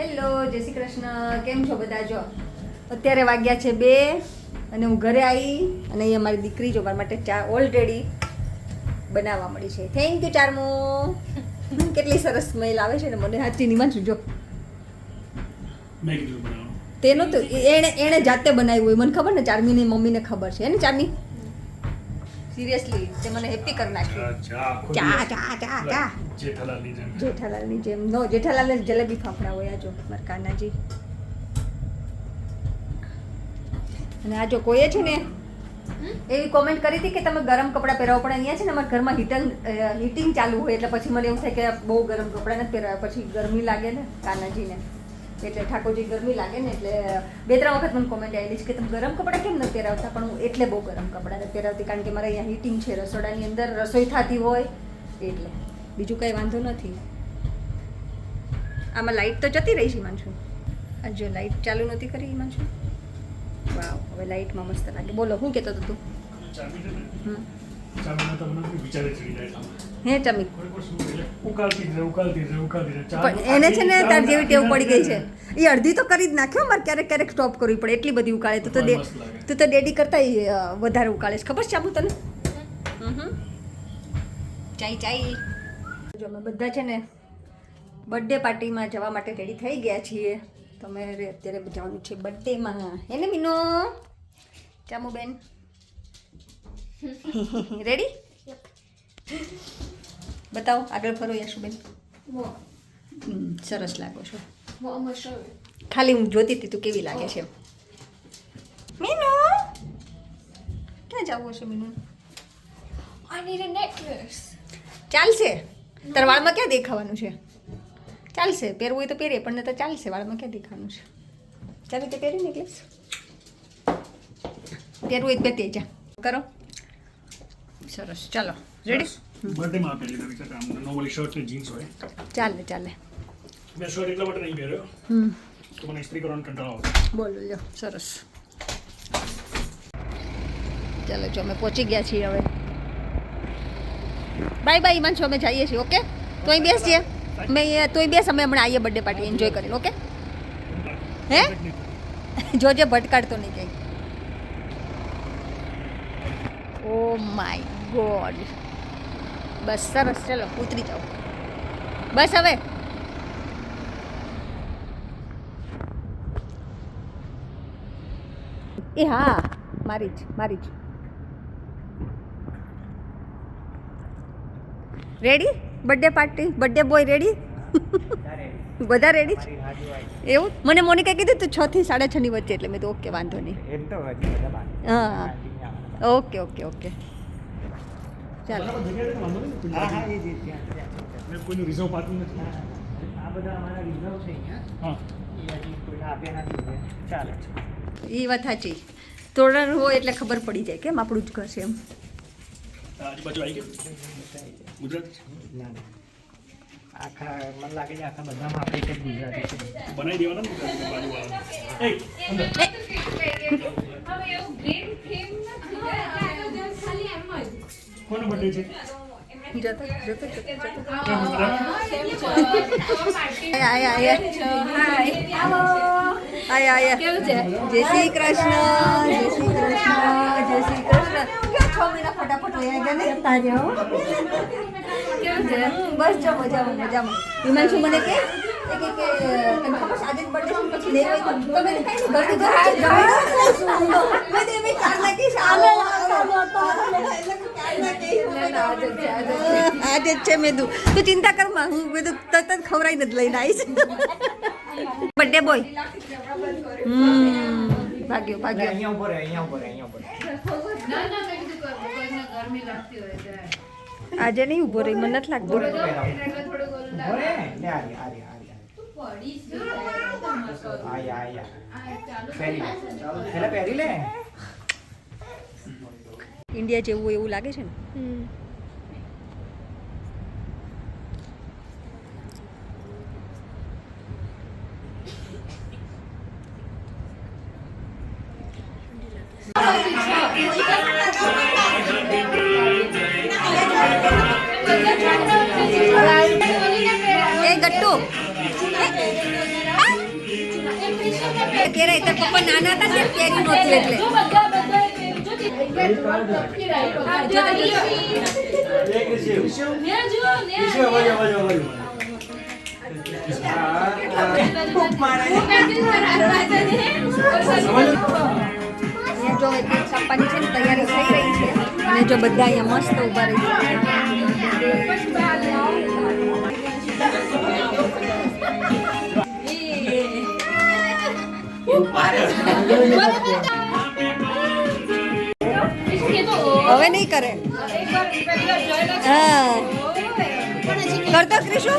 Hello જય શ્રી કૃષ્ણ. કેમ છો બધા જો? અત્યારે વાગ્યા છે બે અને હું ઘરે આવી અને અહીંયા મારી દીકરી જો મારા માટે ચા ઓલરેડી બનાવવા મળી છે. થેન્ક યુ ચારમો. કેટલી સરસ સ્મેલ આવે છે ને મને હાથી નીમાં જો. તેનો તો એણે એણે જાતે બનાવ્યું હોય. મને ખબર ને ચારમીની મમ્મીને ખબર છે. ને ચારમી? સિરિયસલી તે મને હેપી કરી નાખી. ચા ચા, ચા, ચા. જેઠાલાલની જેમ. જેઠાલાલની જેમ. નો જેઠાલાલને જલેબી ફાફડા હોય જો મારા કાનાજી અને આ જો કોઈએ છે ને એવી કોમેન્ટ કરી હતી કે તમે ગરમ કપડાં પહેરાવો પણ અહીંયા છે ને અમારા ઘરમાં હીટંગ હીટિંગ ચાલુ હોય એટલે પછી મને એવું થાય કે બહુ ગરમ કપડાં નથી પહેરાવ્યા પછી ગરમી લાગે ને કાનાજીને. એટલે ઠાકોરજી ગરમી લાગે ને એટલે બે ત્રણ વખત મને કોમેન્ટ આવેલી છે કે તમે ગરમ કપડાં કેમ નથી પહેરાવતા? પણ હું એટલે બહુ ગરમ કપડાં નથી પહેરાવતી કારણ કે મારે અહીંયા હીટિંગ છે રસોડાની અંદર રસોઈ થતી હોય એટલે. બીજું કંઈ વાંધો નથી. આમાં લાઇટ તો જતી રહી છે માનશું જો લાઇટ ચાલુ નહોતી કરી માનશું વાવ હવે લાઇટમાં મસ્ત લાગે. બોલો શું કહેતો હતો તું? હમ. હે ચમી એને છે ને તાર જેવી ટેવ પડી ગઈ છે. એ અડધી તો કરી જ નાખ્યો મારે ક્યારેક ક્યારેક સ્ટોપ કરવી પડે. એટલી બધી ઉકાળે. તું તો તું તો ડેડી કરતા વધારે ઉકાળે છે. ખબર છે આબુ તને? ચાઈ ચાઈ. જો અમે બધા છે ને બર્થડે પાર્ટીમાં જવા માટે રેડી થઈ ગયા છીએ. તો અમે અત્યારે જવાનું છે બર્થડેમાં હે ને મીનો? ચામુ બેન રેડી બતાવો આગળ ફરો યશુબેન. સરસ લાગો છો. ખાલી હું જોતી હતી તું કેવી લાગે છે? મીનુ? ક્યાં જવું હશે મીનુ? ચાલશે. તાર વાળમાં ક્યાં દેખાવાનું છે? ચાલશે પહેરવું હોય તો પહેરીએ પણ તો ચાલશે વાળમાં ક્યાં દેખાવાનું છે? ચાલે તે પહેરી નેકલેસ પહેરવું હોય તો પહેરી જા. કરો. સરસ. ચાલો રેડી બર્થડેમાં આપેલી નવી છે આમ નોર્મલી શર્ટ ને જીન્સ હોય. ચાલે ચાલે. મેં શર્ટ એટલા માટે નહીં પહેર્યો. હમ. તો મને ઇસ્ત્રી કરવાનો કંટાળો આવે બોલો લ્યો સરસ. ચાલો જો અમે પહોંચી ગયા છીએ હવે. બાય બાય ઈમાન છો અમે જઈએ છીએ ઓકે તો અહીં બેસીએ અમે તોય બેસ અમે હમણાં આવીએ બર્થડે પાર્ટી એન્જોય કરીને ઓકે હે? જોજે ભટકાડતો નહીં કંઈ ઓ માય ગોડ બસ સરસ ચલો ઉતરી જાઓ. બસ હવે. એ હા મારી જ મારી જ. Ready birthday party birthday boy ready બધા રેડી છે એવું? મને મોનિકા કીધું તું છ થી સાડા છ ની વચ્ચે એટલે મેં તો ઓકે વાંધો નહીં. હા. ઓકે ઓકે ઓકે ચાલો હા હા એ જ ત્યાં ત્યાં ત્યાં. મેં કોઈનું રિઝર્વ પાર્કિંગ નથી આ બધા અમારા રિઝર્વ છે અહીંયા એ હજી કોઈને આપ્યા નથી ચાલે છે એ વાત સાચી તોરણ હોય એટલે ખબર પડી જાય કેમ આપણું જ ઘર છે એમ આજુબાજુ આવી ગયું ગુજરાત ના ના આખા મને લાગે છે આખા બધામાં આપણે એક જ ગુજરાતી છે બનાવી દેવાના ને ગુજરાતી બાજુવાળા એ અંદર હવે એવું ગ્રીન થીમ નથી ને, આ તો just ખાલી એમ જ. કોનો બર્થડે છે? જય શ્રી કૃષ્ણ જય શ્રી કૃષ્ણ જય શ્રી કૃષ્ણ છ મહિના ફટાફટ વયા ગયા ને? બસ જો મજામાં મજામાં હિમાંશુ, મને કે કે આજે કઈ જ છે મેં તું ચિંતા કરમાં હું મેં તરત જ ખવડાવીને જ લઈને આવીશ બર્થડે બોય હમ ભાગ્યો ભાગ્યો અહીંયા ઊભો રહે અહીંયા ઊભો અહીંયા ઊભો રહે ના, ના, હોય ત્યારે. આજે નહીં ઊભો રહી મને નથી લાગતું પહેરી લે. ઇન્ડિયા જેવું હોય એવું લાગે છે ને? એ તો પપ્પા નાના હતા ને કેરી નહોતી એટલે. જો છે? તૈયારી થઈ રહી છે. અને જો બધા અહીંયા મસ્ત ઊભા રહી હવે નહીં કરે. હા. કરતો ક્રિશુ?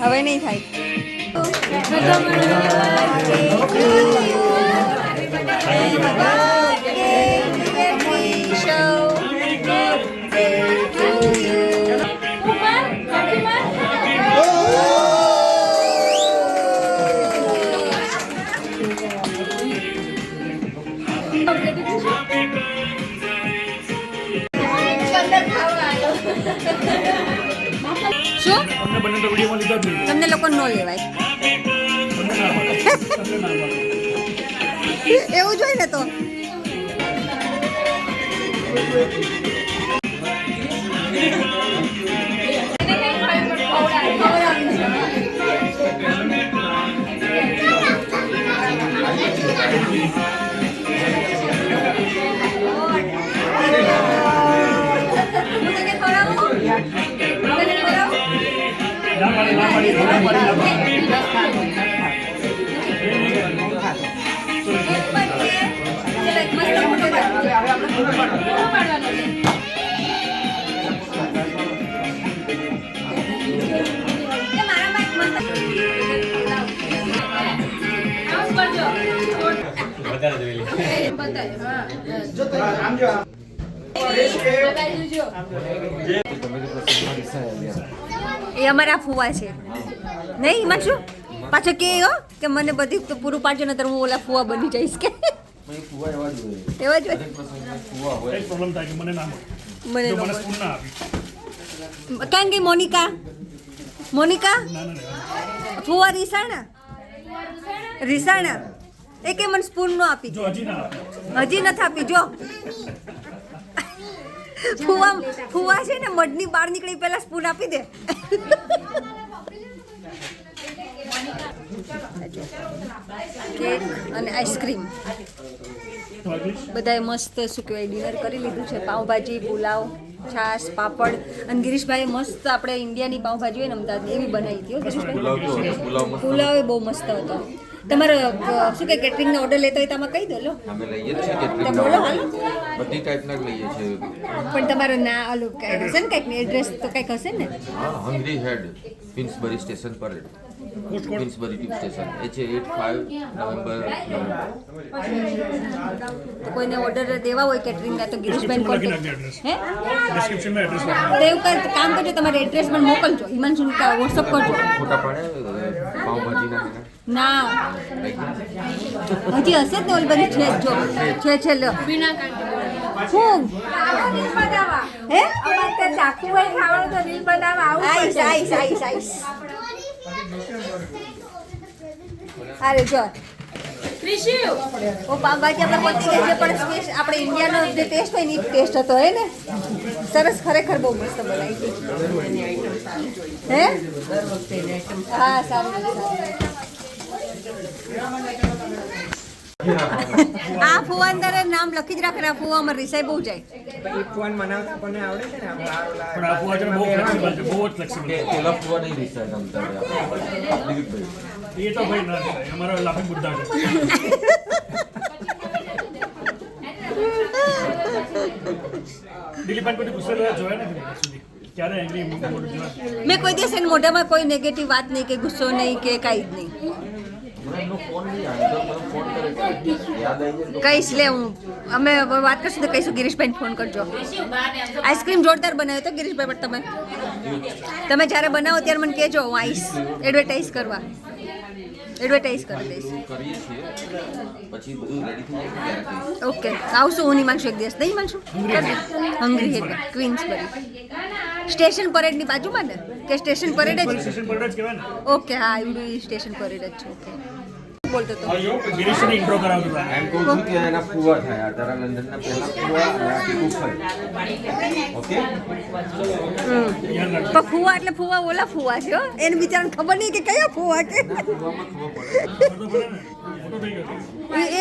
હવે નહીં થાય. શું birthday to તો તમને લોકો નો લેવાય. એવું જોઈ ને તો. પાડી ના પાડી ના પાડી ના પાડી એક બાજુ છે. એ અમારા ફુવા છે. નહીં એમાં શું? પાછો કે હો કે મને બધી તો પૂરું પાડજો ને હું ઓલા ફુવા બની જઈશ કે. એવા જ મને ગઈ મોનિકા? મોનિકા? ફુવા રીસાણા? રીસાણા? એ કે મને સ્પૂન નો આપી જો આપી. હજી નથી આપી જો. ફુવા ફુવા છે ને મઢની બહાર નીકળી પહેલા સ્પૂન આપી દે. કેક અને આઈસ્ક્રીમ. બધાએ મસ્ત શું કહેવાય ડિનર કરી લીધું છે. પાઉંભાજી પુલાવ છાશ પાપડ. અને ગિરીશભાઈ મસ્ત આપણે ઇન્ડિયાની પાઉંભાજી હોય ને અમદાવાદની એવી બનાવી હતી. પુલાવ એ બહુ મસ્ત હતો. તમારે શું કે કેટરિંગનો ઓર્ડર લેતો હોય તો આમાં કહી દો લો. અમે લઈએ છીએ કેટરિંગ બોલો હાલ. બધી ટાઈપના લઈએ છીએ. પણ તમારો ના ઓલું હશે ને કંઈક એડ્રેસ તો કંઈક હશે ને? હા હંગરી હેડ ક્વીન્સબરી સ્ટેશન પર ક્વીન્સબરી ટ્યુબ સ્ટેશન. એ એટ ફાઇવ નવેમ્બર નવેમ્બર. તો કોઈને ઓર્ડર દેવા હોય કેટરિંગ તો ગિરીશભાઈ લખી કોન્ટેક્ટ હે? ડિસ્ક્રિપ્શનમાં એડ્રેસ તો એવું કર કામ કરજો તમારે એડ્રેસ પણ મોકલજો. હિમાંશુ વોટ્સઅપ કરજો. ફોટા પાડે ના. હજી હશે જ ને ઓલી બધી? છે જ છે છે લો. હું? હે આઈસ આઈસ આઈસ આઈસ. અરે જો. ઓ પાવભાજી આપણે પતી ગઈ છે પણ સ્પેસ આપણે ઇન્ડિયાનો જે ટેસ્ટ હોય ને એ ટેસ્ટ હતો હે ને? સરસ ખરેખર બહુ મસ્ત બનાવી હતી હે? હા સારું. આ ફુવા અંદર નામ લખી જ રાખે આ ફુવામાં રિસાઈ બહુ જાય. ફોન બનાવતા કોને આવડે છે ને પણ આ ફુવા બહુ ફ્લેક્સિબલ બહુ જ ફ્લેક્સિબલ પેલા ફુવા નહીં રીસાય ગમતા એ તો ભાઈ ના થાય અમારા બુદ્ધા છે. દિલીપ કોઈ ગુસ્સે જોયા નથી મેં ક્યારે એંગ્રી મોટું જોયા? મેં કોઈ દિવસ એના મોઢામાં કોઈ નેગેટિવ વાત નહીં કે ગુસ્સો નહીં કે કાંઈ જ નહીં. કહીશ લે હું. અમે વાત કરશું તો કહીશું ગિરીશભાઈને ફોન કરજો. આઈસ્ક્રીમ જોરદાર બનાવ્યો તો ગિરીશભાઈ પણ તમે. તમે જ્યારે બનાવો ત્યારે મને કહેજો હું આઈશ એડવર્ટાઇઝ કરવા. એડવર્ટાઇઝ કરી દઈશ. ઓકે આવશું હું માંગશું એક દિવસ. નહીં માનશું હંગરી હેડ ક્વીન્સબરી સ્ટેશન પરેડની બાજુમાં ને? કે સ્ટેશન પરેડ જ? ઓકે હા એવડું સ્ટેશન પરેડ જ છે. ઓકે. બોલતો તો ગિરીશને ઇન્ટ્રો કરાવતો હતો. એમ કહું છું કે એના ફુવા થાય. તારા લંડનના પહેલા ફુવા અને આ ઓકે? પણ ફુવા એટલે ફુવા ઓલા ફુવા છે હો. એને બિચારાને ખબર નહીં કે કયો ફુવા કે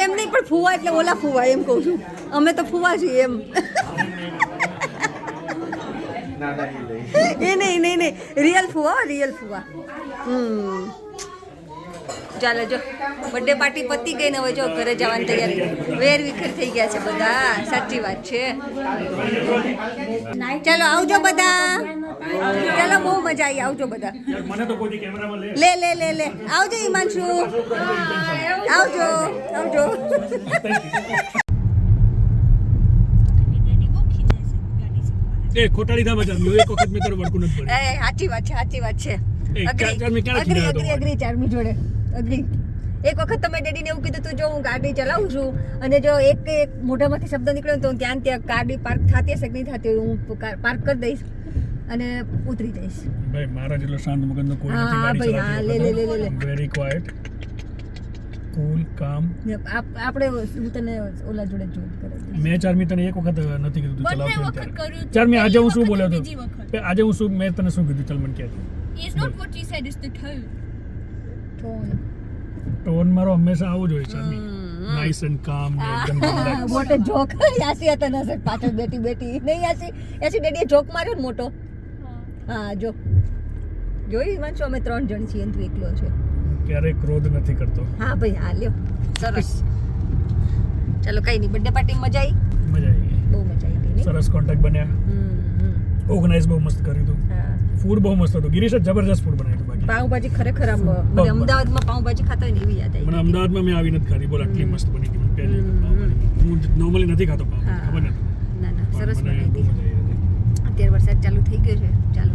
એમ નહીં પણ ફુવા એટલે ઓલા ફુવા એમ કહું છું. અમે તો ફુવા છીએ એમ. ના ના એ લઈ. એ નહીં નહીં નહીં. રિયલ ફુવા રિયલ ફુવા. હમ. ચાલો જો બર્થડે પાર્ટી પતી ગઈ ને હવે જો ઘરે જવાની તૈયારી. વેર વિખેર થઈ ગયા છે બધા. સાચી વાત છે. ચાલો આવજો બધા. ચાલો બહુ મજા આવી આવજો બધા. લે. લે લે લે આવજો હિમાંશુ. આવજો આવજો. એ ખોટાડી થા મજા એક વખત મેં તારું વળકું નથી એ સાચી વાત છે સાચી વાત છે. Agree agree? અગ્રી ચારમી જોડે. અગ્રી એક વખત તમે ડેડીને એવું કીધું તું જો હું ગાડી ચલાવું છું અને જો એક એક મોઢામાંથી શબ્દ નીકળ્યો તો ત્યાં ત્યાં ગાડી પાર્ક થતી હશે કે નહીં થતી હું પાર્ક કરી દઈશ અને ઉતરી જઈશ ભાઈ મારા જેટલો શાંત મગજનો કોઈ નથી ગાડી ભાઈ, હા, લે, લે, લે, લે. વેરી ક્વાઇટ કૂલ કામ આપણે હું તને ઓલા જોડે જોડ કરે મેં ચારમી તને એક વખત નથી કીધું તું ચલાવ. ચારમી આજે હું શું બોલ્યો હતો બીજી વખત. બે- આજે હું શું મેં તને શું કીધું ચલ મને કે is not what you said is the tone. Tone મારો હંમેશા આવો જ હોય છે નાઇસ એન્ડ કામ એકદમ relax. મોટો જોક યાસી હતા ના સર પાછળ બેઠી બેઠી. નહીં યાસી યાસી ડેડીએ જોક માર્યો ને મોટો? હા. જો. જોઈ વાંચો અમે ત્રણ જણ છીએ તું એકલો છે. ક્યારેય ક્રોધ નથી કરતો. હા ભાઈ હા લ્યો. સરસ. ચાલો કઈ નહીં બર્થડે પાર્ટી મજા આવી? મજા આવી. ગઈ બહુ મજા આવી ગઈ સરસ કોન્ટેક્ટ બન્યા. ઓર્ગનાઇઝ બહુ મસ્ત કર્યું હતું. ફૂડ બહુ મસ્ત હતું. ગિરીશ જબરજસ્ત ફૂડ બનાવ્યું હતું પાઉંભાજી ખરેખર આમ મને અમદાવાદમાં પાઉંભાજી ખાતા હોય ને એવી યાદ મને અમદાવાદમાં મેં આવી નથી ખાધી. બોલ આટલી મસ્ત બની પહેલી વખત હું નોર્મલી નથી ખાતો હા. ખબર નથી. ના ના સરસ હતી. આવી હતી. અત્યારે વરસાદ ચાલુ થઈ ગયો છે. ચાલો.